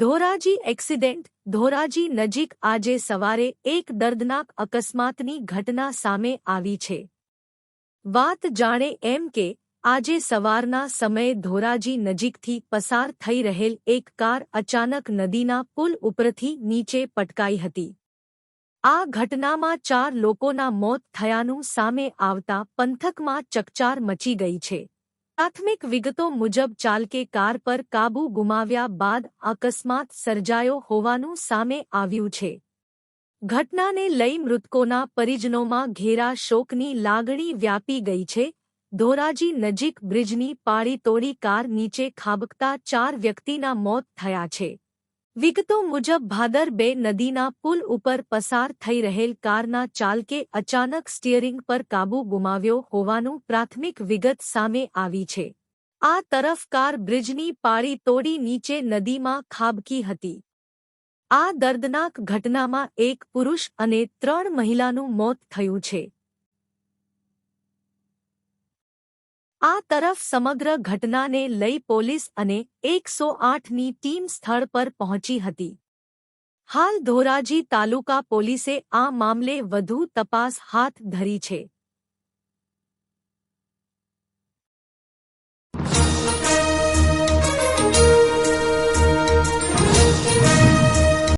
Dhoraji accident, Dhoraji નજીક આજે સવારે એક દર્દનાક અકસ્માતની ઘટના સામે આવી છે. વાત જાણે એમ કે આજે સવારના સમયે ધોરાજી નજીકથી પસાર થઈ રહેલ એક કાર અચાનક નદીના પુલ ઉપરથી નીચે પટકાઈ હતી. આ ઘટનામાં ચાર લોકોના મોત થયાનું સામે આવતા પંથકમાં ચકચાર મચી ગઈ છે. પ્રાથમિક વિગતો મુજબ ચાલકે કાર પર કાબુ ગુમાવ્યા બાદ અકસ્માત સર્જાયો હોવાનું સામે આવ્યું છે. ઘટનાને લઈ મૃતકોના પરિજનોમાં ઘેરા શોકની લાગણી વ્યાપી ગઈ છે. ધોરાજી નજીક બ્રિજની પાળી તોડી કાર નીચે ખાબકતા ચાર વ્યક્તિના મોત થયા છે. વિગતો મુજબ, ભાદર બે નદીના પુલ ઉપર પસાર થઈ રહેલ કારના ચાલકે અચાનક સ્ટીયરિંગ પર કાબૂ ગુમાવ્યો હોવાનું પ્રાથમિક વિગત સામે આવી છે. આ તરફ કાર બ્રિજની પાળી તોડી નીચે નદીમાં ખાબકી હતી. આ દર્દનાક ઘટનામાં એક પુરુષ અને ત્રણ મહિલાનું મોત થયું છે. આ તરફ સમગ્ર ઘટનાને લઈ પોલીસ અને એકસો આઠની ટીમ સ્થળ પર પહોંચી હતી. હાલ ધોરાજી તાલુકા પોલીસે આ મામલે વધુ તપાસ હાથ ધરી છે.